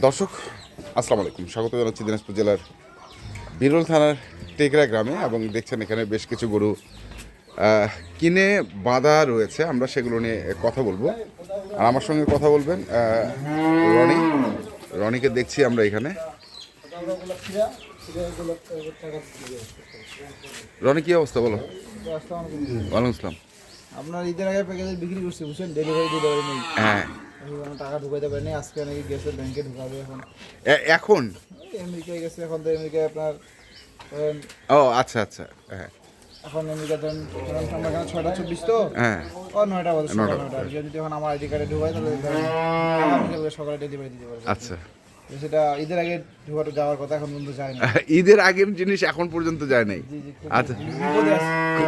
দর্শক আসসালামু আলাইকুম। স্বাগত জানাচ্ছি দিনাজপুর জেলার বিরল থানার টেকরা গ্রামে এবং দেখছেন এখানে বেশ কিছু গরু কিনে বাঁধা রয়েছে। আমরা সেগুলো নিয়ে কথা বলব। আর আমার সঙ্গে কথা বলবেন রনি। রনিকে দেখছি আমরা এখানে। রনি কি অবস্থা বলো? ওয়ালাইকুম আসসালাম। আপনার ঈদের আগে প্যাকেজে বিক্রি করছি বুঝছেন? ডেলিভারি দিতে পারিনি হ্যাঁ। টাকা ঢুকাইতে পারেনি। আজকে নাকি গেছে ব্যাংকে ঢুকাবে এখন। এখন? আমেরিকায় গেছে এখন তো আমেরিকায় আপনার ও আচ্ছা আচ্ছা হ্যাঁ। এখন আমেরিকা ধরেন আমরা এখানে ছয়টা চব্বিশ তো? হ্যাঁ। ও নয়টা বাজে নয়টা। যদি এখন আমার আইডি কার্ডে ঢুকাই তাহলে সকালে ডেলিভারি দিতে পারবে। আচ্ছা। সেটা ঈদের আগে ঢুকাতে যাওয়ার কথা এখন পর্যন্ত যায় না ঈদের আগের জিনিস এখন পর্যন্ত যায় নাই। আচ্ছা।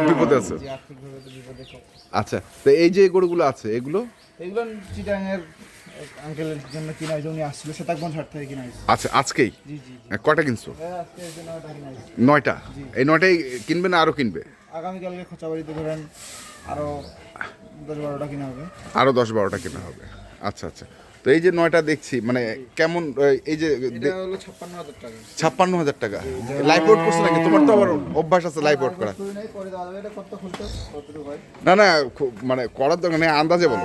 বিপদে আছে। খুব বিপদে। আচ্ছা তো এই যে গরুগুলো আছে এগুলো? এগুলো চিটাঙের আঙ্কেলের জন্য কিনা উনি আসছিল সেতাকগঞ্জ হাট থেকে কিনা আচ্ছা আজকেই? জি জি কয়টা কিনছো? নয়টা এই নয়টাই কিনবে না আরও কিনবে? আগামীকালকে খোঁচাবাড়িতে ধরেন আরও দশ বারোটা কিনা হবে। আরও দশ বারোটা কেনা হবে। আচ্ছা আচ্ছা। তো এই যে নয়টা দেখছি মানে কেমন এই- যে ছাপ্পান্ন হাজার টাকা। লাইফ আউট করছে নাকি? তোমার তো আবার অভ্যাস আছে লাইফ আউট করা? না না মানে করার দরকার নেই আন্দাজে বলো।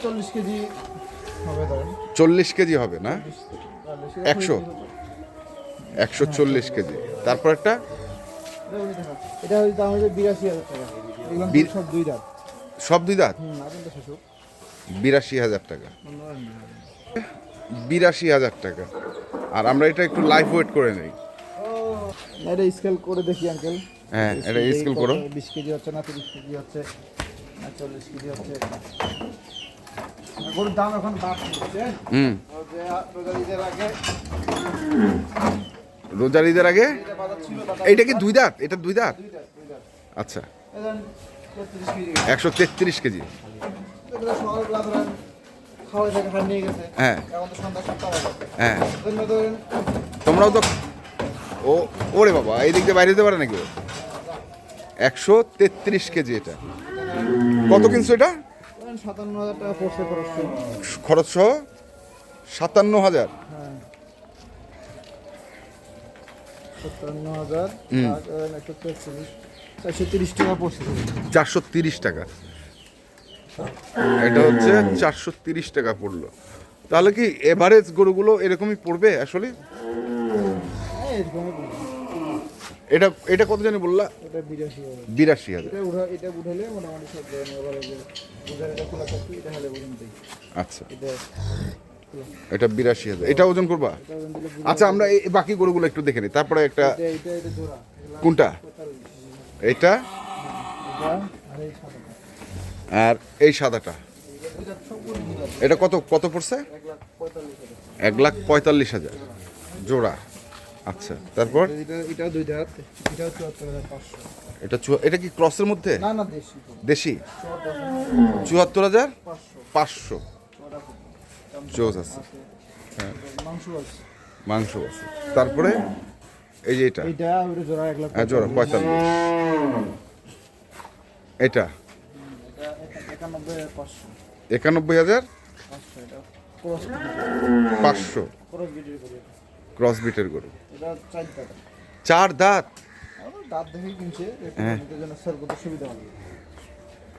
চল্লিশ কেজি হবে চল্লিশ কেজি হবে না? একশো? একশো চল্লিশ কেজি। তারপর একটা? এটা হচ্ছে দাম হচ্ছে বিরাশি হাজার টাকা। সব দুই দাঁত। সব দুই দাঁত? বিরাশি হাজার টাকা। বিরাশি হাজার টাকা। আর আমরা এটা একটু লাইফ ওয়েট করে নেই। এটা স্কেল করে দেখি আঙ্কেল হ্যাঁ এটা স্কেল করো। বিশ কেজি হচ্ছে না তিরিশ কেজি হচ্ছে? না চল্লিশ কেজি হচ্ছে। গরুর দাম এখন বাড়ছে হুম। রোজার ঈদের আগে এইটা কি দুই দাঁত? এটা দুই দাঁত। আচ্ছা। এই ধরেন 33 কেজি। একশো তেত্রিশ কেজি। হ্যাঁ। হ্যাঁ। তোমরাও তো ও ওরে বাবা এই দিক দিয়ে বাইরে যেতে পারে নাকি? একশো তেত্রিশ কেজি এটা। কত কিনছো এটা? সাতান্ন হাজার টাকা পড়ছে খরচ সহ। সাতান্ন হাজার। হ্যাঁ। চারশো তিরিশ টাকা পড়ছে চারশো তিরিশ টাকা এটা হচ্ছে চারশো তিরিশ টাকা পড়ল। তাহলে কি এভারেজ গরুগুলো এরকমই পড়বে আসলে। এটা এটা কত জানি বললা? বিরাশি হাজার। আচ্ছা। এটা বিরাশি হাজার। এটা ওজন করবা? আচ্ছা আমরা এই বাকি গরুগুলো একটু দেখে নিই। তারপরে একটা কোনটা? এটা আর এই সাদাটা। এটা এটা কত কত পড়ছে? এক লাখ পঁয়তাল্লিশ হাজার। জোড়া। আচ্ছা তারপর? এটা এটা দুই চুয়াত্তর এটা চুয়া- এটা কি ক্রসের মধ্যে? না না দেশি। দেশি? চুয়াত্তর চুয়াত্তর হাজার পাঁচশো। পাঁচশো। ছটা জোস আছে। মাংস আছে। মাংস আছে। তারপরে এই যে এটা। জোড়া লাখ হ্যাঁ জোড়া পঁয়তাল্লিশ। এটা এটা। একা- একানব্বই হাজার পাঁচশো। ক্রস বিটের গরু এটা। চার দাঁত। হ্যাঁ।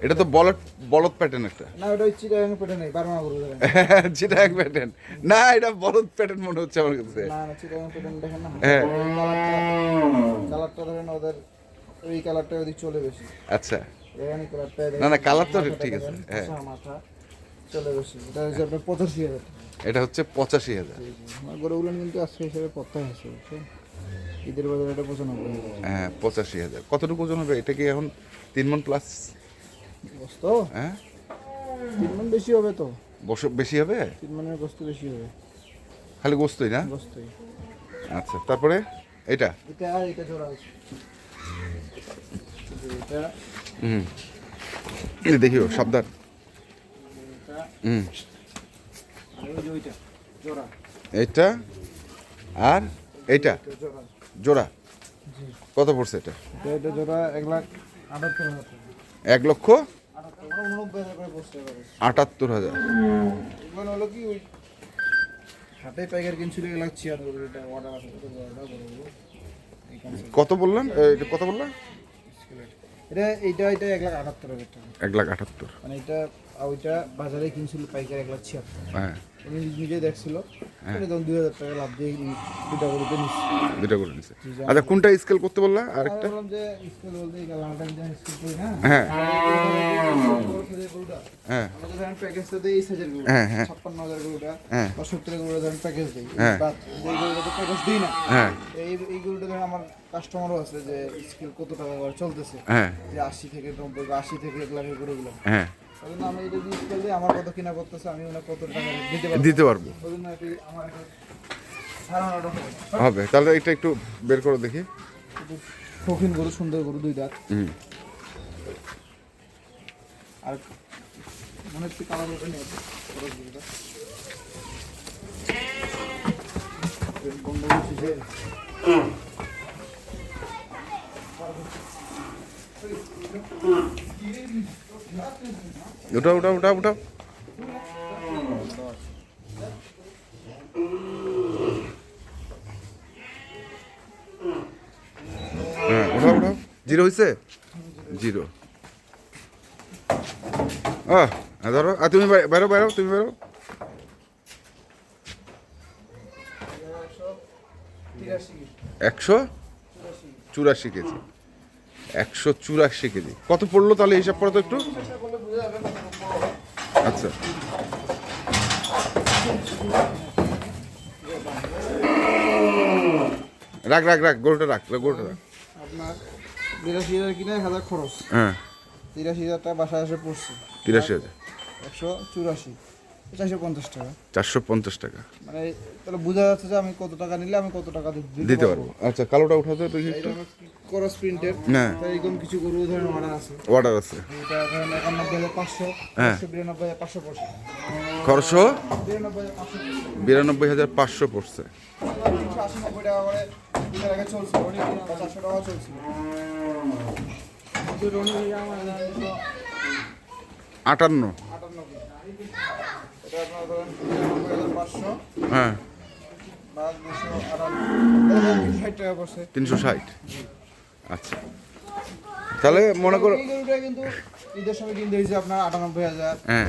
এটা তো বলদ বলদ প্যাটার্ন একটা। না ওটা চিটাগাং পেটে নেই বারমা গরু এক প্যাটার্ন না এটা বলদ প্যাটার্ন মনে হচ্ছে আমার কাছে। না না চিটাগাং পেটে দেখেন না। হ্যাঁ। কালারটা ধরেন ওদের ওই কালারটা ওদিক চলে বেশি। আচ্ছা। না, না, colour তো ঠিক আছে, হ্যাঁ। চলে এটা হচ্ছে আপনার পঁচাশি হাজার। এটা হচ্ছে পঁচাশি হাজার। আমার গরুগুলো কিন্তু আজকে হিসাবে পত্তা আছে ঈদের বাজারে এটা হাজার হ্যাঁ পঁচাশি হাজার। কতটুকু ওজন হবে? এটা কি এখন তিন মন প্লাস গোস্ত হ্যাঁ? তিন মন বেশি হবে তো বস- বেশি হবে? তিন মনের গোস্ত বেশি হবে খালি গোস্তই না? গোস্তই আচ্ছা তারপরে? এটা? এটা এটা জোড়া আছে এটা হুম। দেখিও, সাবধান। হুম। এটা আর এটা জোড়া। কত পড়ছে এটা? এটা জোড়া এক লাখ এক লক্ষ আটাত্তর হাজার। কত concept। কত বললেন? এটা এইটা এটা এক লাখ আটাত্তর হাজার টাকা এক লাখ আটাত্তর। মানে এটা ওইটা বাজারে কিনছিল পাইকার এক লাখ ছিয়াত্তর। হ্যাঁ। উনি নিজে দেখছিল। তখন দুই হাজার টাকা লাভ দিয়ে দুটা গরুতে নিচ্ছে দুটো করে নিছে। আচ্ছা কোনটা স্কেল করতে বললা? আরেকটা? বললাম যে স্কুল বলতে এই লালটা যা স্কুল করি না হ্যাঁ। বড় সাইজের গরুটা হ্যাঁ। আমাদের ধরেন প্যাকেজটা দিই এই সাইজের গরু হ্যাঁ, হ্যাঁ। ছাপ্পান্ন হাজার গরুটা হ্যাঁ। বা সত্তর গরুটা ধরেন প্যাকেজ দিই। হ্যাঁ। এই গরুটা তো প্যাকেজ দিই না। হ্যাঁ। এই এই গরুটা ধরেন আমার কাস্টমারও আছে যে স্কেল কত টাকা করে চলতেছে। হ্যাঁ। যে আশি থেকে নব্বই বা আশি থেকে এক লাখের গরুগুলো হ্যাঁ। আমি এটা দিয়ে স্কেল আমার কত কিনা করতেছে আমি ওনার কত টাকা দিতে পারব? দিতে পারব। ওই জন্য একটু আমার হবে হবে তাহলে এটা একটু বের করে দেখি। একটু শৌখিন গরু সুন্দর গরু দুই দাঁত। আর মনে হচ্ছে কালার ওটা নেই। করছি যে ওটা ওটা ওটা ওটা হ্যাঁ ওটা ওটা জিরো হয়েছে জিরো। আহ ধরো, আর তুমি বেরো বেরো তুমি বেরো একশো? চুরাশি কেজি। একশো চুরাশি কেজি। কত পড়ল তাহলে হিসাব করো তো একটু। আচ্ছা। রাখ রাখ রাখ গরুটা রাখ গরুটা রাখ। আপনার বিরাশি হাজার কিনে হাজার খরচ। হ্যাঁ। তিরাশি হাজার টাকা বাসায় এসে পড়ছে। তিরাশি হাজার। একশো চুরাশি। চারশো পঞ্চাশ টাকা। চারশো পঞ্চাশ টাকা। মানে তাহলে বোঝা যাচ্ছে যে আমি কত টাকা নিলে আমি কত টাকা দিতে পারব। আচ্ছা কালোটা উঠাতে আমার করস প্রিন্টের হ্যাঁ এরকম কিছু গরু ধরেন অর্ডার আছে। অর্ডার আছে। এটা ধরেন একানব্বই হাজার পাঁচশো হ্যাঁ। বিরানব্বই হাজার পাঁচশো পড়ছে। খরচও বিরানব্বই হাজার পাঁচশো। পড়ছে। আটান্ন। আটানব্বই এটা আপনার ধরেন পাঁচশো হ্যাঁ। তিনশো ষাট। আচ্ছা। তাহলে মনে করো এই কিন্তু ঈদের সময় কিনতে হয়েছে আপনার আটানব্বই হাজার হ্যাঁ।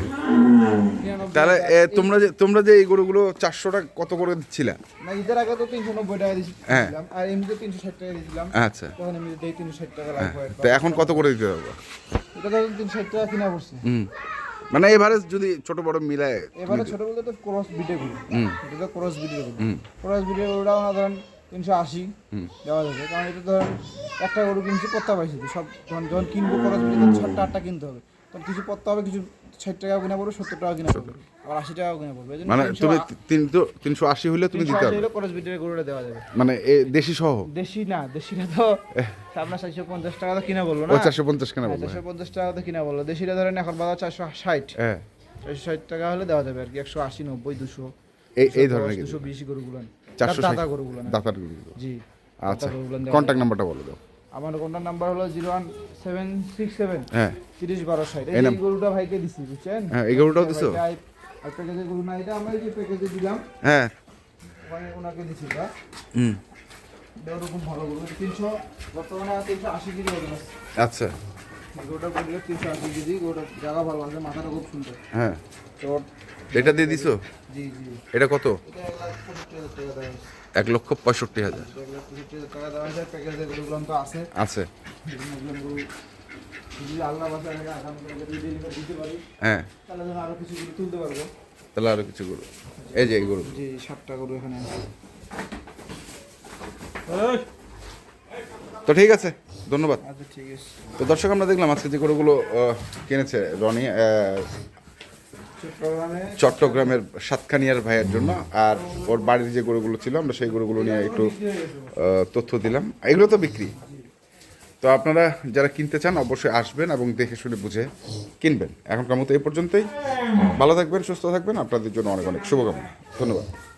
তাহলে তোমরা যে তোমরা যে এই গরুগুলো চারশো টাকা কত করে দিচ্ছিলে? না ঈদের আগে তো তিনশো নব্বই টাকা হ্যাঁ। দিয়েছিলাম আর এমনিতে তিনশো ষাট টাকা দিয়েছিলাম আচ্ছা। তখন এমনিতে তিনশো ষাট টাকা তো এখন কত করে দিতে হবে? এটা তিনশো ষাট টাকা কিনা পড়ছে। হুম। মানে এভারেজ যদি ছোট বড় মিলায় এবারে ছোট বলতে তো ক্রস বিটে গুলো হুম। এটা তো ক্রস বিটে গুলো হুম। ক্রস বিটে ওটাও না ধরেন তিনশো আশি। দেওয়া যাবে। কারণ এটা ধরেন একটা গরু কিনছি করতে পাইছি তো সব যখন যখন কিনবো ক্রস বিটে সাতটা আটটা কিনতে হবে। কিছু পত্তা হবে কিছু ষাট টাকা কিনা পড়বে সত্তর টাকা কিনা পড়বে। আবার আশি টাকা কিনা পড়বে। মানে 300 তুমি তিনশো তিনশো আশি হলে তুমি দিতে পারবে। হলে ক্রস বিটের গরুটা দেওয়া যাবে। মানে এ দেশি সহ? দেশি না দেশিটা তো আপনার চারশো পঞ্চাশ টাকা তো কিনা বলল না। চারশো পঞ্চাশ কেনা বলব চারশো পঞ্চাশ টাকা তো কিনা বলল। দেশিটা ধরেন এখন বাজার চারশো ষাট। হ্যাঁ। চারশো ষাট টাকা হলে দেওয়া যাবে আর কি একশো আশি নব্বই দুশো। এই এই ধরনের দুশো বিশ গরুগুলো চারশো দাতা গরুগুলো দাতার গরুগুলো। জি আচ্ছা কন্ট্যাক্ট নাম্বারটা বলে দাও। আমার কন্টাক্ট নাম্বার হলো zero one seven six seven হ্যাঁ। তিরিশ বারো ষাট। এই গরুটা ভাইকে দিছি বুঝছেন? হ্যাঁ, এই গরুটাও দিছো? আর প্যাকেজের গরু না এটা আমরা যে প্যাকেজে দিলাম। হ্যাঁ। ওখানে ওনাকে দিছি এটা। হুম। ওরকম ভালো গরু তিনশো বর্তমানে তিনশো আশি কেজি ওজন আছে। আচ্ছা। গরুটা পড়লে তিনশো আশি কেজি গরুটা জায়গা ভালো আছে মাথাটা খুব সুন্দর। হ্যাঁ। তো এটা দিয়ে দিছো? জি জি। এটা কত? এটা এক লাখ পঁয়ষট্টি হাজার টাকা হয়েছে এক লক্ষ পঁয়ষট্টি হাজার। আছে। হ্যাঁ। তাহলে আরও কিছু গরু তুলতে পারব। তাহলে আরও কিছু গরু। এই যে এই গরু। জি সাতটা গরু এখানে আছে। তো ঠিক আছে ধন্যবাদ। আচ্ছা ঠিক আছে। তো দর্শক আমরা দেখলাম আজকে যে গরুগুলো কিনেছে রনি চট্টগ্রামের সাতখানিয়ার ভাইয়ের জন্য। আর ওর বাড়ির যে গরুগুলো ছিল, আমরা সেই গরুগুলো নিয়ে একটু তথ্য দিলাম। এগুলো তো বিক্রি। তো আপনারা যারা কিনতে চান, অবশ্যই আসবেন এবং দেখে শুনে বুঝে কিনবেন। এখনকার মতো এই পর্যন্তই। ভালো থাকবেন, সুস্থ থাকবেন। আপনাদের জন্য অনেক অনেক শুভকামনা। ধন্যবাদ।